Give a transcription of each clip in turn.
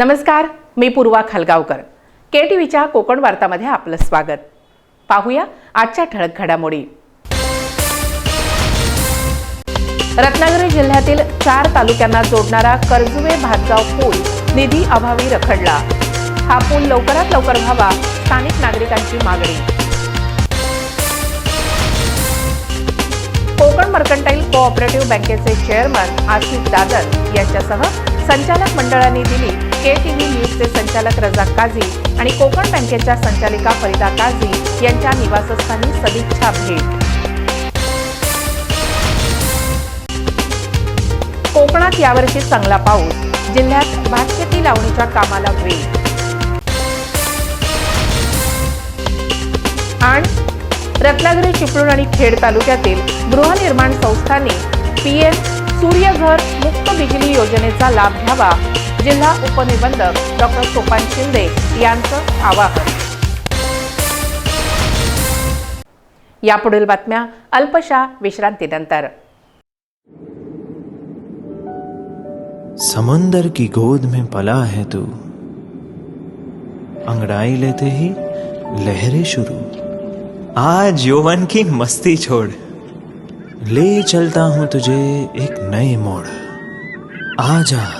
नमस्कार मी पूर्वा खालगावकर. के टी व्हीच्या कोकण वार्तामध्ये आपलं स्वागत. पाहूया आजच्या ठळक घडामोडी. रत्नागिरी जिल्ह्यातील चार तालुक्यांना जोडणारा कर्जुवे भातगाव पूल निधी अभावी रखडला. हा पूल लवकरात लवकर व्हावा स्थानिक नागरिकांची मागणी. कोकण मर्कंटाईल कोऑपरेटिव्ह बँकेचे चेअरमन आसिफ दादर यांच्यासह संचालक मंडळांनी दिली के टीव्ही न्यूजचे संचालक रजाक काझी आणि कोकण बँकेच्या संचालिका फरिदा काझी यांच्या निवासस्थानी सदिच्छा भेट. कोकणात यावर्षी चांगला पाऊस जिल्ह्यात भातशेती लावणीच्या कामाला वेग. आणि रत्नागिरी चिपळूण आणि खेड तालुक्यातील गृहनिर्माण संस्थांनी पीएम सूर्यघर मुक्त बिजली योजनेचा लाभ घ्यावा जिल्हा उपनिबंधक डॉक्टर सोपान शिंदे यांचं आवाहन. यापुढील बातम्या अल्पशा विश्रांतीनंतर. समंदर की गोद में पला है तू। अंगड़ाई लेते ही लहरें शुरू। आज यौवन की मस्ती छोड़। ले चलता हूं तुझे एक नए मोड़। आजा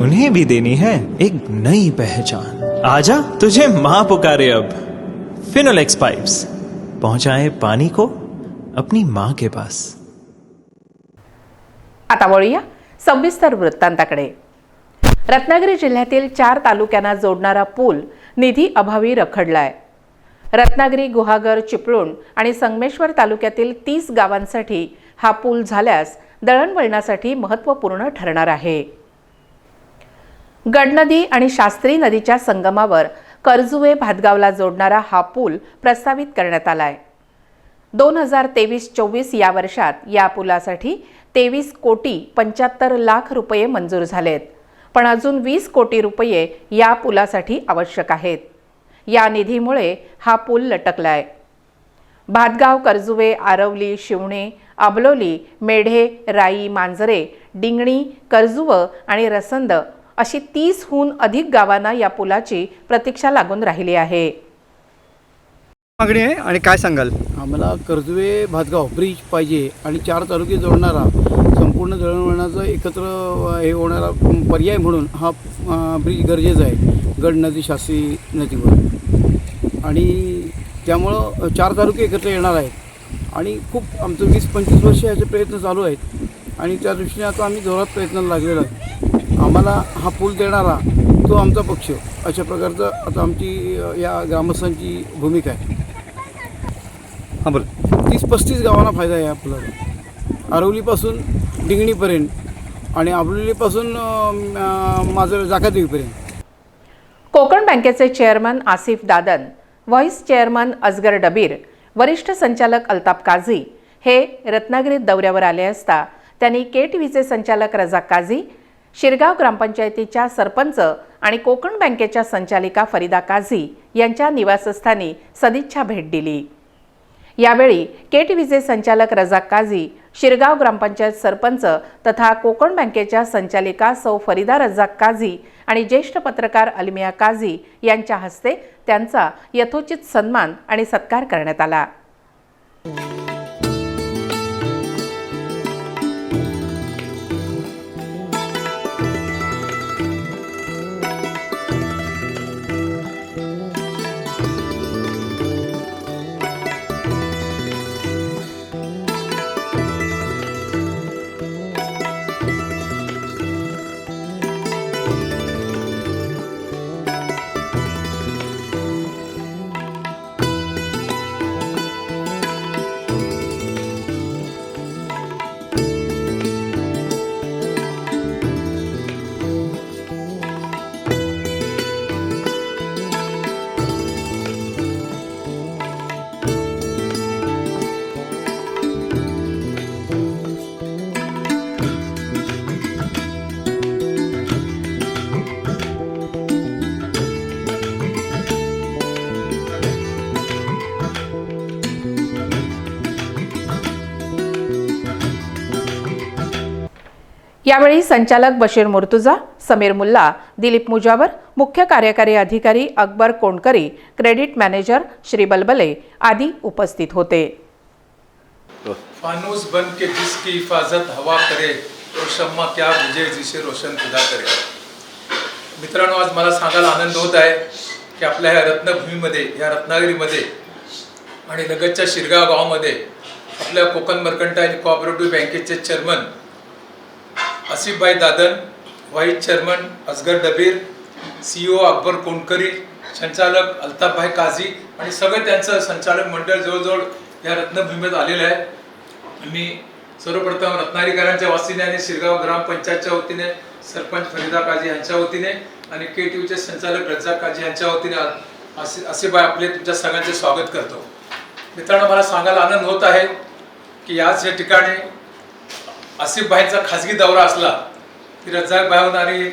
उन्हें भी देनी है एक नई पहचान। आजा तुझे माँ पुकारे अब। फिनोलेक्स पाइप्स पहुंचाए पानी को अपनी माँ के पास। आता वळूया सविस्तर वृत्तांताकडे. रत्नागिरी जिल्ह्यातील चार तालुक्यांना जोडणारा पूल निधी अभावी रखडलाय. रत्नागिरी गुहागर चिपळूण आणि संगमेश्वर तालुक्यातील तीस गावांसाठी हा पूल झाल्यास दळणवळणासाठी महत्त्वपूर्ण ठरणार आहे. गडनदी आणि शास्त्री नदीच्या संगमावर कर्जुवे भातगावला जोडणारा हा पूल प्रस्तावित करण्यात आला आहे दोन हजार तेवीस चोवीस या वर्षात या पुलासाठी तेवीस कोटी पंच्याहत्तर लाख रुपये मंजूर झालेत. पण अजून वीस कोटी रुपये या पुलासाठी आवश्यक आहेत. या निधीमुळे हा पूल लटकलाय. भातगाव कर्जुवे आरवली शिवणे अबलोली मेढे राई मांजरे डिंगणी कर्जुव आणि रसंद अशी तीसहून अधिक गावांना या पुलाची प्रतीक्षा लागून राहिली आहे. मागणी आहे आणि काय सांगाल? आम्हाला कर्जवे भातगाव ब्रिज पाहिजे आणि चार तालुके जोडणारा संपूर्ण दळणवळणाचं एकत्र हे होणारा पर्याय म्हणून हा ब्रिज गरजेचा आहे. गड नदी शास्त्री नदीवर. आणि त्यामुळं चार तालुके एकत्र येणार आहेत. आणि खूप आमचं वीस पंचवीस वर्ष याचे प्रयत्न चालू आहेत. आणि त्या दृष्टीने आता आम्ही जोरात प्रयत्नाला लागलेलो आहे आम्हाला हा पूल देणारा तो आमचा पक्ष. अशा प्रकारचं आता आमची या ग्रामस्थांची भूमिका आहे. हां बोल. तीस पस्तीस गावांना फायदा आहे पुलाचा. आरवलीपासून डिंगणीपर्यंत आणि अं, माझं जाकादेवीपर्यंत. कोकण बँकेचे chairman Asif Dadan vice chairman Asgar Dabir वरिष्ठ संचालक अल्ताफ काझी हे रत्नागिरीत दौऱ्यावर आले असता त्यांनी के टीव्हीचे संचालक रजाक काझी शिरगाव ग्रामपंचायतीच्या सरपंच आणि कोकण बँकेच्या संचालिका फरिदा काझी यांच्या निवासस्थानी सदिच्छा भेट दिली. यावेळी के टीव्हीचे संचालक रजाक काझी शिरगाव ग्रामपंचायत सरपंच तथा कोकण बँकेच्या संचालिका सौ फरिदा रजाक काझी आणि ज्येष्ठ पत्रकार अल्मिया काझी यांच्या हस्ते त्यांचा यथोचित सन्मान आणि सत्कार करण्यात आला. यावेळी संचालक बशीर मुर्तुजा समीर मुल्ला दिलीप मुजावर मुख्य कार्यकारी अधिकारी अकबर कोंडकरी क्रेडिट मॅनेजर श्री बलबले आदी उपस्थित होते. फानूस बन के जिसकी हिफाजत हवा करे तो शम्मा क्या बुझे जिसे रोशन खुदा करे। मित्रांनो आज मला सांगायला आनंद होत आहे की आपल्या ह्या रत्नभूमीमध्ये या रत्नागिरीमध्ये आणि लगतच्या शिरगाव गावामध्ये आपल्या कोकण मर्कंटाईल कोऑपरेटिव्ह बँकेचे chairman Asifbhai Dadan vice chairman Asgar Dabir CEO Akbar Kondkari संचालक अल्ताफभाई काझी आणि सगळं त्यांचं संचालक मंडळ जवळजवळ या रत्नभूमीत आलेलं आहे. मी सर्वप्रथम रत्नागिरीकरांच्या वतीने आणि शिरगाव ग्रामपंचायतच्या वतीने सरपंच फरीदा काझी यांच्या वतीने आणि के टी यूचे संचालक रज्जा काझी यांच्या वतीने असे आसिफभाई आपले तुमच्या सगळ्यांचे स्वागत करतो. मित्रांनो मला सांगायला आनंद होत आहे की याच या ठिकाणी आसिफ भाईचा खाजगी दौरा असला की रज्जाक भाईहून आणि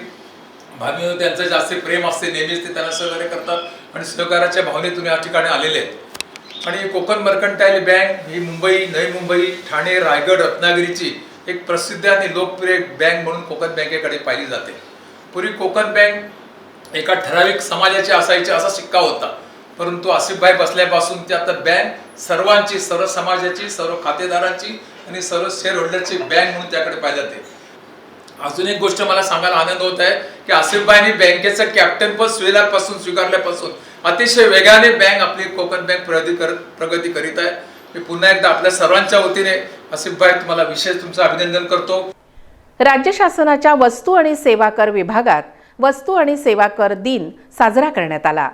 भामीवर त्यांचं जास्त प्रेम असते नेहमीच ते त्यांना सहकार्य करतात आणि सहकार्याच्या भावनेतून या ठिकाणी आलेले आहेत. आणि कोकण मर्कंटाईल बँक ही मुंबई नवी मुंबई ठाणे रायगड रत्नागिरीची एक प्रसिद्ध आणि लोकप्रिय बँक म्हणून कोकण बँकेकडे पाहिली जाते. पूर्वी कोकण बँक एका ठराविक समाजाची असायची असा शिक्का होता. परंतु आसिफभाई बसल्यापासून ते आता बँक सर्वांची सर्व समाजाची सर्व खातेदारांची आणि सर्व शेअर होल्डरची बँक म्हणून त्याकडे पाहिजे जाते अजून एक गोष्ट मला सांगायला आनंद होत आहे की आसिफभाईंनी बँकेचं कॅप्टन पद स्वीकारल्यापासून स्वीकारल्यापासून अतिशय वेगाने बँक आपली कोकण बँक प्रगती करत प्रगती करीत आहे. मी पुन्हा एकदा आपल्या सर्वांच्या वतीने आसिफभाई तुम्हाला विशेष तुमचं अभिनंदन करतो. राज्य शासनाच्या वस्तू आणि सेवा कर विभागात वस्तू आणि सेवा कर दिन साजरा करण्यात आला.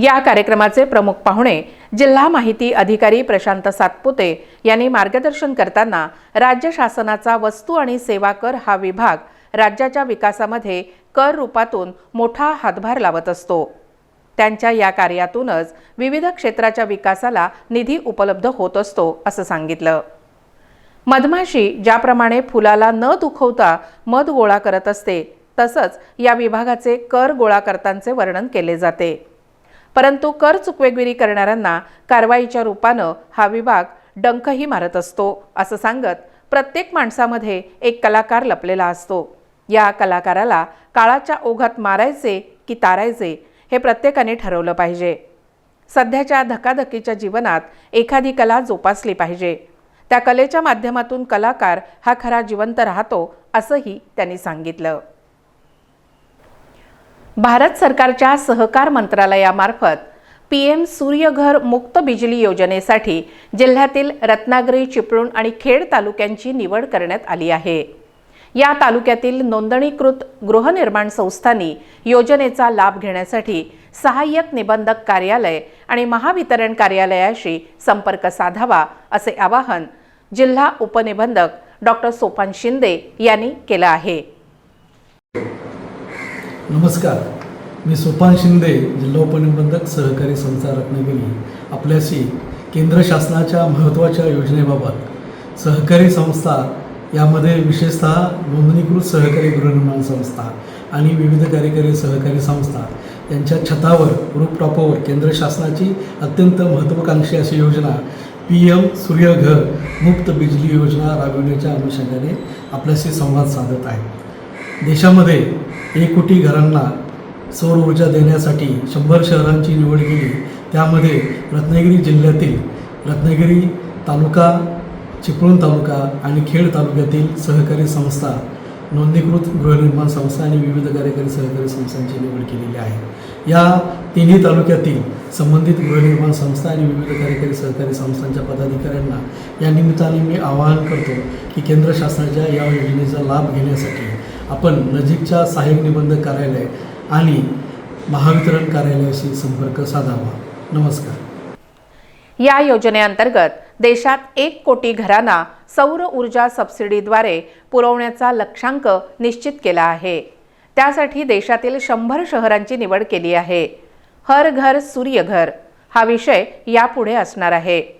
या कार्यक्रमाचे प्रमुख पाहुणे जिल्हा माहिती अधिकारी प्रशांत सातपुते यांनी मार्गदर्शन करताना राज्य शासनाचा वस्तू आणि सेवा कर हा विभाग राज्याच्या विकासामध्ये कर रूपातून मोठा हातभार लावत असतो. त्यांच्या या कार्यातूनच विविध क्षेत्राच्या विकासाला निधी उपलब्ध होत असतो असं सांगितलं. मधमाशी ज्याप्रमाणे फुलाला न दुखवता मध गोळा करत असते तसंच या विभागाचे कर गोळा करतांचे वर्णन केले जाते. परंतु कर चुकवेगिरी करणाऱ्यांना कारवाईच्या रूपानं हा विभाग डंकही मारत असतो असं सांगत प्रत्येक माणसामध्ये एक कलाकार लपलेला असतो. या कलाकाराला काळाच्या ओघात मारायचे की तारायचे हे प्रत्येकाने ठरवलं पाहिजे. सध्याच्या धकाधकीच्या जीवनात एखादी कला जोपासली पाहिजे. त्या कलेच्या माध्यमातून कलाकार हा खरा जिवंत राहतो असंही त्यांनी सांगितलं. भारत सरकारच्या सहकार मंत्रालयामार्फत पी एम सूर्यघर मुक्त बिजली योजनेसाठी जिल्ह्यातील रत्नागिरी चिपळूण आणि खेड तालुक्यांची निवड करण्यात आली आहे. या तालुक्यातील नोंदणीकृत गृहनिर्माण संस्थांनी योजनेचा लाभ घेण्यासाठी सहाय्यक निबंधक कार्यालय आणि महावितरण कार्यालयाशी संपर्क साधावा असे आवाहन जिल्हा उपनिबंधक डॉक्टर सोपान शिंदे यांनी केलं आहे. नमस्कार. मी सोपान शिंदे जिल्हा उपनिबंधक सहकारी संस्था रत्नागिरी. आपल्याशी केंद्र शासनाच्या महत्त्वाच्या योजनेबाबत सहकारी संस्था यामध्ये विशेषतः नोंदणीकृत सहकारी गृहनिर्माण संस्था आणि विविध कार्यकारी सहकारी संस्था यांच्या छतावर रूपटॉपवर केंद्र शासनाची अत्यंत महत्त्वाकांक्षी अशी योजना पी एम सूर्यघर मुक्त बिजली योजना राबविण्याच्या अनुषंगाने आपल्याशी संवाद साधत आहे. देशामध्ये एक कोटी घरांना सौर ऊर्जा देण्यासाठी शंभर शहरांची निवड केली. त्यामध्ये रत्नागिरी जिल्ह्यातील रत्नागिरी तालुका चिपळूण तालुका आणि खेड तालुक्यातील सहकारी संस्था नोंदणीकृत गृहनिर्माण संस्था आणि विविध कार्यकारी सहकारी संस्थांची निवड केलेली आहे. या तिन्ही तालुक्यातील संबंधित गृहनिर्माण संस्था आणि विविध कार्यकारी सहकारी संस्थांच्या पदाधिकाऱ्यांना या निमित्ताने मी आवाहन करतो की केंद्र शासनाच्या या योजनेचा लाभ घेण्यासाठी आपण नजीकच्या सहाय्यक निबंधक कार्यालय आणि महावितरण कार्यालयाशी संपर्क साधावा. नमस्कार. या योजनेअंतर्गत देशात एक कोटी घरांना सौर ऊर्जा सबसिडीद्वारे पुरवण्याचा लक्षांक निश्चित केला आहे. त्यासाठी देशातील शंभर शहरांची निवड केली आहे. हर घर सूर्यघर हा विषय यापुढे असणार आहे.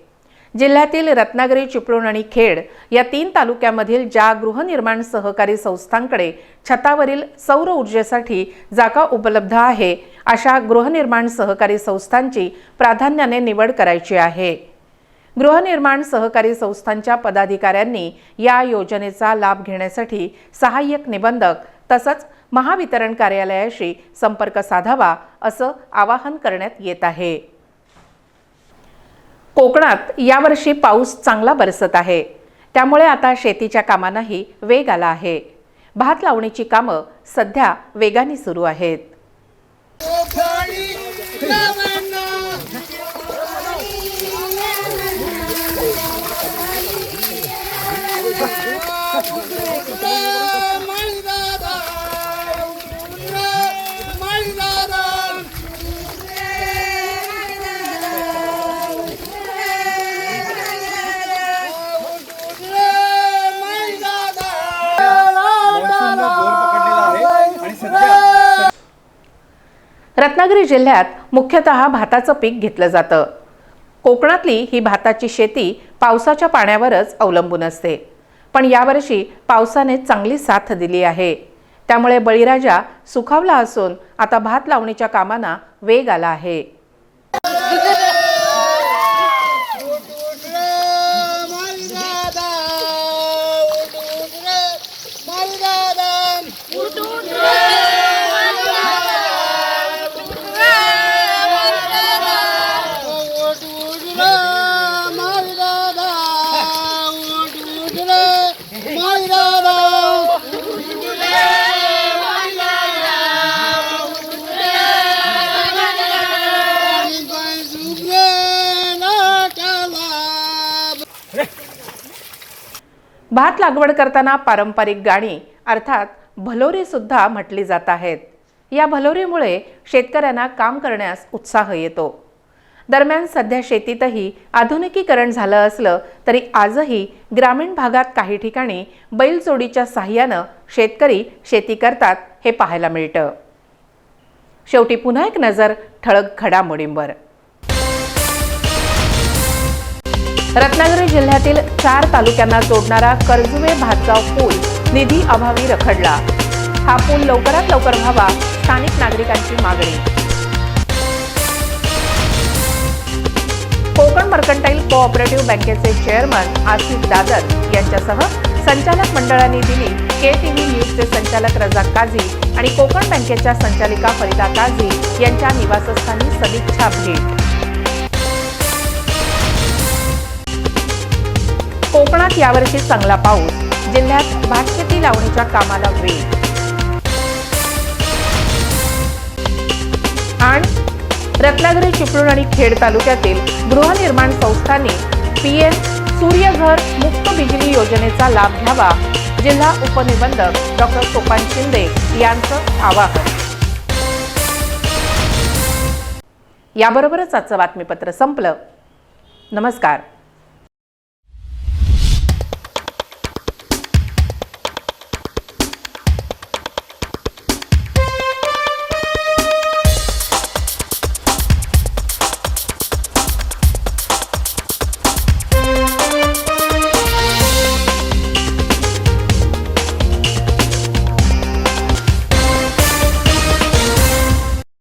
जिल्ह्यातील रत्नागिरी चिपळूण आणि खेड या तीन तालुक्यामधील ज्या गृहनिर्माण सहकारी संस्थांकडे छतावरील सौर ऊर्जेसाठी जागा उपलब्ध आहे अशा गृहनिर्माण सहकारी संस्थांची प्राधान्याने निवड करायची आहे. गृहनिर्माण सहकारी संस्थांच्या पदाधिकाऱ्यांनी या योजनेचा लाभ घेण्यासाठी सहाय्यक निबंधक तसंच महावितरण कार्यालयाशी संपर्क साधावा असं आवाहन करण्यात येत आहे. कोकणात यावर्षी पाऊस चांगला बरसत आहे. त्यामुळे आता शेतीच्या कामांनाही वेग आला आहे. भात लावणीची कामं सध्या वेगाने सुरू आहेत. रत्नागिरी जिल्ह्यात मुख्यतः भाताचं पीक घेतलं जातं. कोकणातली ही भाताची शेती पावसाच्या पाण्यावरच अवलंबून असते. पण यावर्षी पावसाने चांगली साथ दिली आहे. त्यामुळे बळीराजा सुखावला असून आता भात लावणीच्या कामांना वेग आला आहे. भात लागवड करताना पारंपरिक गाणी अर्थात भलोरी सुद्धा म्हटली जात आहेत. या भलोरीमुळे शेतकऱ्यांना काम करण्यास उत्साह येतो. दरम्यान सध्या शेतीतही आधुनिकीकरण झालं असलं तरी आजही ग्रामीण भागात काही ठिकाणी बैलजोडीच्या साह्यानं शेतकरी शेती करतात हे पाहायला मिळतं. शेवटी पुन्हा एक नजर ठळक घडामोडींवर. रत्नागिरी जिल्ह्यातील चार तालुक्यांना जोडणारा कर्जुवे भातगाव पूल निधी अभावी रखडला. हा पूल लवकरात लवकर व्हावा स्थानिक नागरिकांची मागणी. कोकण मर्कंटाईल कोऑपरेटिव्ह बँकेचे चेअरमन आसिफ दादर यांच्यासह संचालक मंडळाने दिली के टी व्ही न्यूजचे संचालक रजाक काझी आणि कोकण बँकेच्या संचालिका फरिदा काझी यांच्या निवासस्थानी सदिच्छा भेट. कोकणात यावर्षी चांगला पाऊस. जिल्ह्यात भातशेती लावणीच्या कामाला वेग. आणि रत्नागिरी चिपळूण आणि खेड तालुक्यातील गृहनिर्माण संस्थांनी पीएम सूर्यघर मुक्त बिजली योजनेचा लाभ घ्यावा. जिल्हा उपनिबंधक डॉक्टर सोपान शिंदे यांचं आवाहन. याबरोबरच आजचं बातमीपत्र संपलं. नमस्कार.